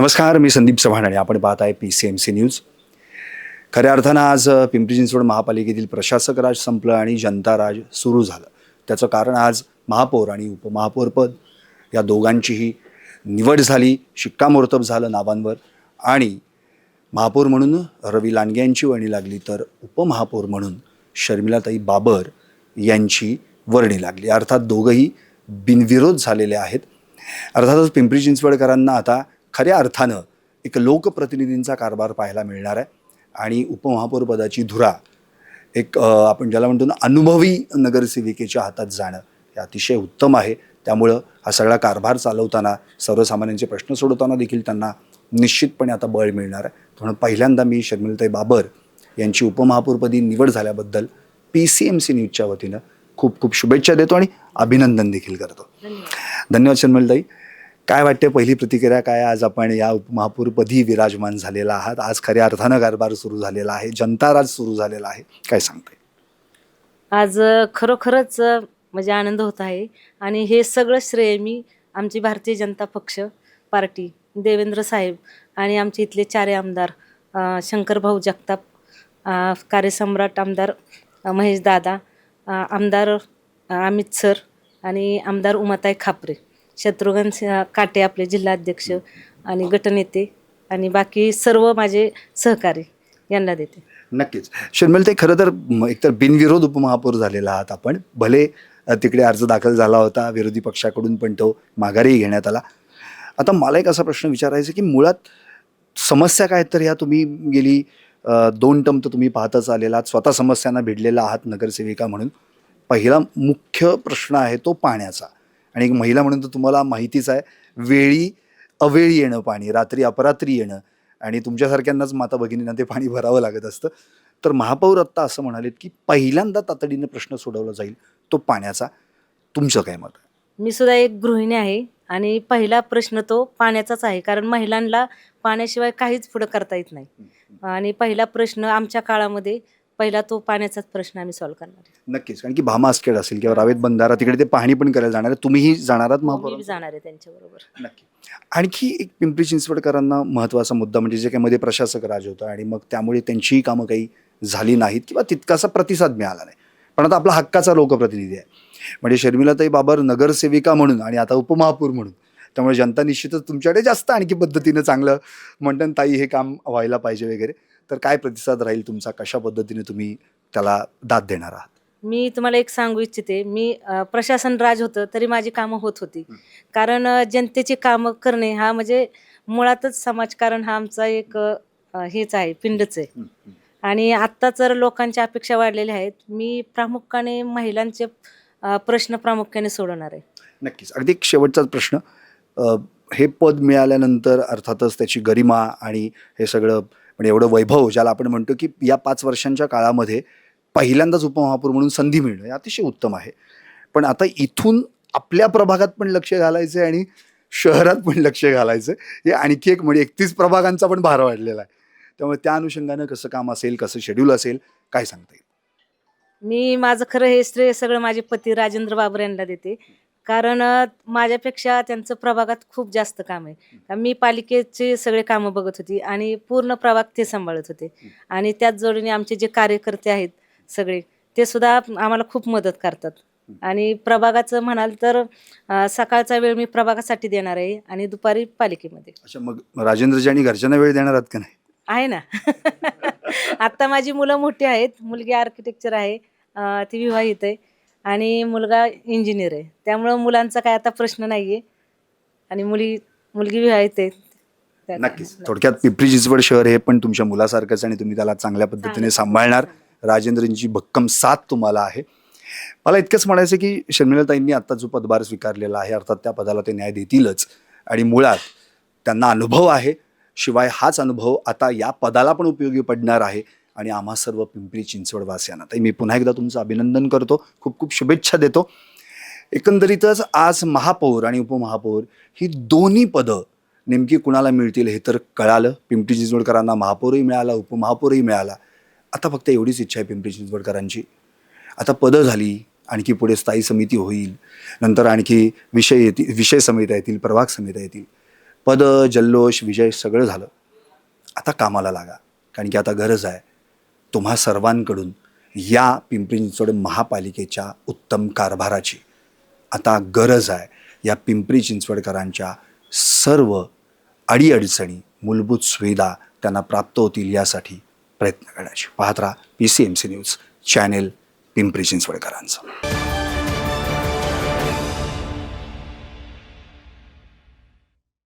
नमस्कार मी संदीप चव्हाण आणि आपण पाहत आहे P C M C news खऱ्या अर्थानं आज पिंपरी चिंचवड महापालिकेतील प्रशासक राज संपलं आणि जनता राज सुरू झालं. त्याचं कारण आज महापौर आणि उपमहापौरपद या दोघांचीही निवड झाली शिक्कामोर्तब झालं नावांवर. आणि महापौर म्हणून रवी लांडगे यांची वर्णी लागली तर उपमहापौर म्हणून शर्मिलाताई बाबर यांची वर्णी लागली. अर्थात दोघंही बिनविरोध झालेले आहेत. अर्थातच पिंपरी चिंचवडकरांना आता खऱ्या अर्थानं एक लोकप्रतिनिधींचा कारभार पाहायला मिळणार आहे. आणि उपमहापौर पदाची धुरा एक आपण ज्याला म्हणतो ना अनुभवी नगरसेविकेच्या हातात जाणं हे अतिशय उत्तम आहे. त्यामुळं हा सगळा कारभार चालवताना सर्वसामान्यांचे प्रश्न सोडवताना देखील त्यांना निश्चितपणे आता बळ मिळणार आहे. म्हणून पहिल्यांदा मी शर्मिलताई बाबर यांची उपमहापौरपदी निवड झाल्याबद्दल पी सी एम सी न्यूजच्या वतीनं खूप खूप शुभेच्छा देतो आणि अभिनंदन देखील करतो. धन्यवाद शर्मिलताई. काय वाटते पहिली प्रतिक्रिया काय आज आपण या उपमहापौरपदी विराजमान झालेला आहात. आज खऱ्या अर्थानं कारभार सुरू झालेला आहे. जनता राज सुरू झालेला आहे. काय सांगते आज खरोखरच म्हणजे आनंद होत आहे. आणि हे सगळं श्रेय मी आमची भारतीय जनता पक्ष पार्टी देवेंद्र साहेब आणि आमचे इथले चारे आमदार शंकरभाऊ जगताप कार्यसम्राट आमदार महेश दादा आमदार अमित सर आणि आमदार उमाताई खापरे. शत्रुघ्न सिंह काटे आपले जिल्हाध्यक्ष आणि गटनेते आणि बाकी सर्व माझे सहकारी यांना देते. नक्कीच. शर्मिलताई खरं तर एकतर बिनविरोध उपमहापौर झालेला आहात आपण. भले तिकडे अर्ज दाखल झाला होता विरोधी पक्षाकडून पण तो माघारी घेण्यात आला. आता मला एक असा प्रश्न विचारायचा की मुळात समस्या काय तर ह्या तुम्ही गेली दोन टर्म तर तुम्ही पाहतच आलेला आहात. स्वतः समस्यांना भिडलेला आहात नगरसेविका म्हणून. पहिला मुख्य प्रश्न आहे तो पाण्याचा. आणि एक महिला म्हणून तर तुम्हाला माहितीच आहे वेळी अवेळी येणं पाणी रात्री अपरात्री येणं आणि तुमच्यासारख्यांनाच माता भगिनींना ते पाणी भरावं लागत असतं. तर महापौर आत्ता असं म्हणालेत की पहिल्यांदा तातडीनं प्रश्न सोडवला जाईल तो पाण्याचा. तुमचं काय मत मी सुद्धा एक गृहिणी आहे आणि पहिला प्रश्न तो पाण्याचाच आहे कारण महिलांना पाण्याशिवाय काहीच पुढं करता येत नाही. आणि पहिला प्रश्न आमच्या काळामध्ये पहिला तो पाण्याचाच प्रश्न आम्ही सॉल्व्ह करणार आहे. नक्कीच. कारण की भामास्केड असेल किंवा रावेत बंधारा तिकडे ते पाहणी पण करायला जाणार आहे. तुम्हीही जाणार आहात मी महापौर बी जाणार आहे त्यांच्याबरोबर. नक्की. आणखी एक पिंपरी चिंचवडकरांना महत्त्वाचा मुद्दा म्हणजे जे काही मध्ये प्रशासक राज होता आणि मग त्यामुळे त्यांचीही कामं काही झाली नाहीत किंवा तितकासा प्रतिसाद मिळाला नाही. पण आता आपला हक्काचा लोकप्रतिनिधी आहे. म्हणजे शर्मिलाताई बाबर नगरसेविका म्हणून आणि आता उपमहापौर म्हणून. त्यामुळे जनता निश्चितच तुमच्याकडे जास्त आणखी पद्धतीनं चांगलं म्हणतात ताई हे काम व्हायला पाहिजे वगैरे. तर काय प्रतिसाद राहील तुमचा? कशा पद्धतीने तुम्ही त्याला दाद देणार आहात? मी तुम्हाला एक सांगू इच्छिते. मी प्रशासन राज होतं तरी माझी कामं होत होती. कारण जनतेची कामं करणे हा म्हणजे मुळातच समाजकारण हा आमचा एक हेच आहे पिंडच आहे. आणि आत्ता जर लोकांच्या अपेक्षा वाढलेल्या आहेत मी प्रामुख्याने महिलांचे प्रश्न प्रामुख्याने सोडवणार आहे. नक्कीच. अगदी शेवटचाच प्रश्न. हे पद मिळाल्यानंतर अर्थातच त्याची गरिमा आणि हे सगळं म्हणजे एवढं वैभव ज्याला आपण म्हणतो की या पाच वर्षांच्या काळामध्ये पहिल्यांदाच उपमहापौर म्हणून संधी मिळणं हे अतिशय उत्तम आहे. पण आता इथून आपल्या प्रभागात पण लक्ष घालायचं आहे आणि शहरात पण लक्ष घालायचं हे आणखी एक म्हणजे एकतीस प्रभागांचा पण भार वाढलेला आहे. त्यामुळे त्या अनुषंगानं कसं काम असेल कसं शेड्यूल असेल काय सांगता येईल? मी माझं खरं हे श्रेय सगळं माझे पती राजेंद्र बाबर यांना देते. कारण माझ्यापेक्षा त्यांचं प्रभागात खूप जास्त काम आहे. कारण मी पालिकेचे सगळे कामं बघत होती आणि पूर्ण प्रभाग ते सांभाळत होते. आणि त्याच जोडीने आमचे जे कार्यकर्ते आहेत सगळे ते सुद्धा आम्हाला खूप मदत करतात. आणि प्रभागाचं म्हणाल तर सकाळचा वेळ मी प्रभागासाठी देणार आहे आणि दुपारी पालिकेमध्ये. अच्छा मग राजेंद्रजी आणि घरच्यांना वेळ देणार आहात का नाही? आहे ना. आत्ता माझी मुलं मोठी आहेत. मुलगी आर्किटेक्चर आहे. ती विवाहित आहे. आणि मुलगा इंजिनियर आहे. त्यामुळं मुलांचा काय आता प्रश्न नाही आहे आणि मुली मुलगी विवाहित आहे त्या- नक्कीच. थोडक्यात पिंपरी चिंचवड शहर हे पण तुमच्या मुलासारखंच आणि तुम्ही त्याला चांगल्या पद्धतीने. सांभाळणार. राजेंद्रजींची भक्कम साथ तुम्हाला आहे. मला इतकंच म्हणायचं की शर्मिलाताईंनी आता जो पदभार स्वीकारलेला आहे अर्थात त्या पदाला ते न्याय देतीलच. आणि मुळात त्यांना अनुभव आहे. शिवाय हाच अनुभव आता या पदाला पण उपयोगी पडणार आहे. आणि आम्हा सर्व पिंपरी चिंचवडवासियांना. तर मी पुन्हा एकदा तुमचं अभिनंदन करतो. खूप खूप शुभेच्छा देतो. एकंदरीतच आज महापौर आणि उपमहापौर ही दोन्ही पदं नेमकी कुणाला मिळतील हे तर कळालं. पिंपरी चिंचवडकरांना महापौरही मिळाला उपमहापौरही मिळाला. आता फक्त एवढीच इच्छा आहे पिंपरी चिंचवडकरांची. आता पदं झाली आणखी पुढे स्थायी समिती होईल. नंतर आणखी विषय येतील विषय समित्या येतील प्रभाग समित्या येतील. पद जल्लोष विजय सगळं झालं. आता कामाला लागा. कारण की आता गरज आहे. तुम्हा सर्वांकडून या पिंपरी चिंचवड महापालिकेच्या उत्तम कारभाराची. आता गरज आहे या पिंपरी चिंचवडकरांच्या सर्व अडीअडचणी मूलभूत सुविधा त्यांना प्राप्त होतील यासाठी प्रयत्न करण्याची. पाहत राहा P C M C news channel Pimpri चिंचवडकरांचं.